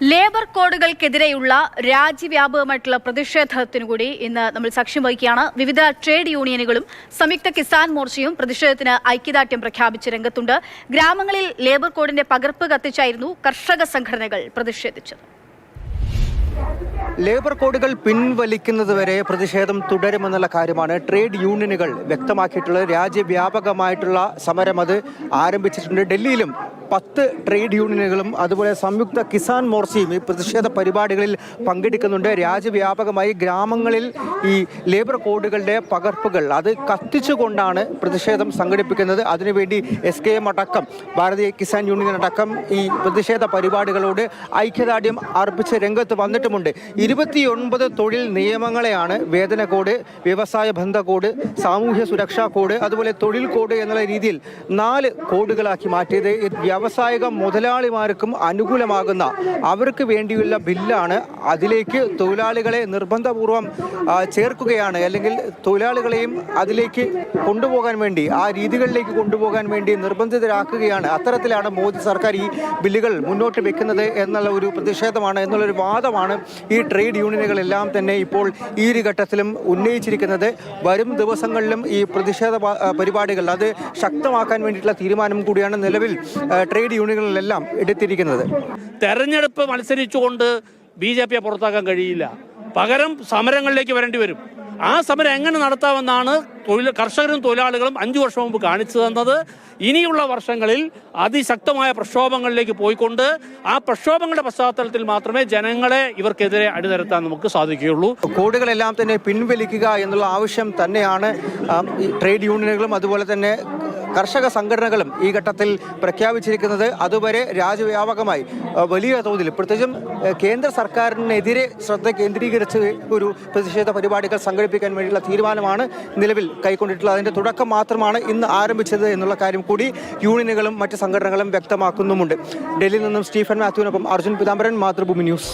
Labour കോഡുകൾക്കെതിരെയുള്ള രാജ്യവ്യാപകമായിട്ടുള്ള പ്രതിഷേധത്തിനു കൂടി ഇന്ന് നമ്മൾ സാക്ഷ്യം വഹിക്കുകയാണ്. വിവിധ ട്രേഡ് യൂണിയനുകളും സംയുക്ത കിസാൻ മോർച്ചയും പ്രതിഷേധത്തിന് ഐക്യദാർഢ്യം പ്രഖ്യാപിച്ച രംഗത്തുണ്ട്. ഗ്രാമങ്ങളിൽ ലേബർ കോഡിന്റെ പകർപ്പ് കത്തിച്ചായിരുന്നു കർഷക സംഘടനകൾ പ്രതിഷേധിച്ചത്. ലേബർ കോഡുകൾ പിൻവലിക്കുന്നതുവരെ പ്രതിഷേധം തുടരുമെന്നുള്ള കാര്യമാണ് ട്രേഡ് യൂണിയനുകൾ വ്യക്തമാക്കിയിട്ടുള്ളത്. രാജ്യവ്യാപകമായിട്ടുള്ള സമരം അത് ആരംഭിച്ചിട്ടുണ്ട്. ഡൽഹിയിലും പത്ത് ട്രേഡ് യൂണിയനുകളും അതുപോലെ സംയുക്ത കിസാൻ മോർച്ചയും ഈ പ്രതിഷേധ പരിപാടികളിൽ പങ്കെടുക്കുന്നുണ്ട്. രാജ്യവ്യാപകമായി ഗ്രാമങ്ങളിൽ ഈ ലേബർ കോഡുകളുടെ പകർപ്പുകൾ. അത് കത്തിച്ചുകൊണ്ടാണ് പ്രതിഷേധം സംഘടിപ്പിക്കുന്നത്. അതിനുവേണ്ടി എസ് കെ എം അടക്കം ഭാരതീയ കിസാൻ യൂണിയൻ അടക്കം ഈ പ്രതിഷേധ പരിപാടികളോട് ഐക്യദാർഢ്യം അർപ്പിച്ച് രംഗത്ത് വന്നിട്ടുമുണ്ട്. ഇരുപത്തിയൊൻപത് തൊഴിൽ നിയമങ്ങളെയാണ് വേതന കോഡ് വ്യവസായ ബന്ധ കോഡ് സാമൂഹ്യ സുരക്ഷാ കോഡ് അതുപോലെ തൊഴിൽ കോഡ് എന്നുള്ള രീതിയിൽ നാല് കോഡുകളാക്കി മാറ്റിയത്. വ്യാവസായിക മുതലാളിമാർക്കും അനുകൂലമാകുന്ന അവർക്ക് വേണ്ടിയുള്ള ബില്ലാണ് അതിലേക്ക് തൊഴിലാളികളെ നിർബന്ധപൂർവം ചേർക്കുകയാണ്. അല്ലെങ്കിൽ തൊഴിലാളികളെയും അതിലേക്ക് കൊണ്ടുപോകാൻ വേണ്ടി ആ രീതികളിലേക്ക് കൊണ്ടുപോകാൻ വേണ്ടി നിർബന്ധിതരാക്കുകയാണ്. അത്തരത്തിലാണ് മോദി സർക്കാർ ഈ ബില്ലുകൾ മുന്നോട്ട് വെക്കുന്നത് എന്നുള്ള ഒരു പ്രതിഷേധമാണ് എന്നുള്ളൊരു വാദമാണ് ഈ ട്രേഡ് യൂണിയനുകളെല്ലാം തന്നെ ഇപ്പോൾ ഈ ഒരു ഘട്ടത്തിലും ഉന്നയിച്ചിരിക്കുന്നത്. വരും ദിവസങ്ങളിലും ഈ പ്രതിഷേധ പരിപാടികൾ അത് ശക്തമാക്കാൻ വേണ്ടിയിട്ടുള്ള തീരുമാനം കൂടിയാണ് നിലവിൽ ട്രേഡ് യൂണിയനുകളിലെല്ലാം എടുത്തിരിക്കുന്നത്. തെരഞ്ഞെടുപ്പ് മത്സരിച്ചുകൊണ്ട് ബി ജെ പിയെ പുറത്താക്കാൻ കഴിയില്ല. പകരം സമരങ്ങളിലേക്ക് വരേണ്ടി വരും. ആ സമരം എങ്ങനെ നടത്താമെന്നാണ് തൊഴിൽ കർഷകരും തൊഴിലാളികളും അഞ്ചു വർഷം മുമ്പ് കാണിച്ചു തന്നത്. ഇനിയുള്ള വർഷങ്ങളിൽ അതിശക്തമായ പ്രക്ഷോഭങ്ങളിലേക്ക് പോയിക്കൊണ്ട് ആ പ്രക്ഷോഭങ്ങളുടെ പശ്ചാത്തലത്തിൽ മാത്രമേ ജനങ്ങളെ ഇവർക്കെതിരെ അണിനിരത്താൻ നമുക്ക് സാധിക്കുകയുള്ളൂ. കോഡുകളെല്ലാം തന്നെ പിൻവലിക്കുക എന്നുള്ള ആവശ്യം തന്നെയാണ് ട്രേഡ് യൂണിയനുകളും അതുപോലെ തന്നെ കർഷക സംഘടനകളും ഈ ഘട്ടത്തിൽ പ്രഖ്യാപിച്ചിരിക്കുന്നത് അതുവരെ രാജ്യവ്യാപകമായി. വലിയ തോതിൽ. പ്രത്യേകിച്ചും കേന്ദ്ര സർക്കാരിനെതിരെ ശ്രദ്ധ കേന്ദ്രീകരിച്ച് ഒരു പ്രതിഷേധ പരിപാടികൾ സംഘടിപ്പിക്കാൻ വേണ്ടിയുള്ള തീരുമാനമാണ് നിലവിൽ കൈക്കൊണ്ടിട്ടുള്ളത്. അതിന്റെ തുടക്കം മാത്രമാണ് ഇന്ന് ആരംഭിച്ചത് എന്നുള്ള കാര്യം കൂടി യൂണിയനുകളും മറ്റ് സംഘടനകളും വ്യക്തമാക്കുന്നുമുണ്ട്. ഡൽഹിയിൽ നിന്നും സ്റ്റീഫൻ മാത്യുവിനൊപ്പം അർജുൻ പിതാംബരൻ മാതൃഭൂമി ന്യൂസ്.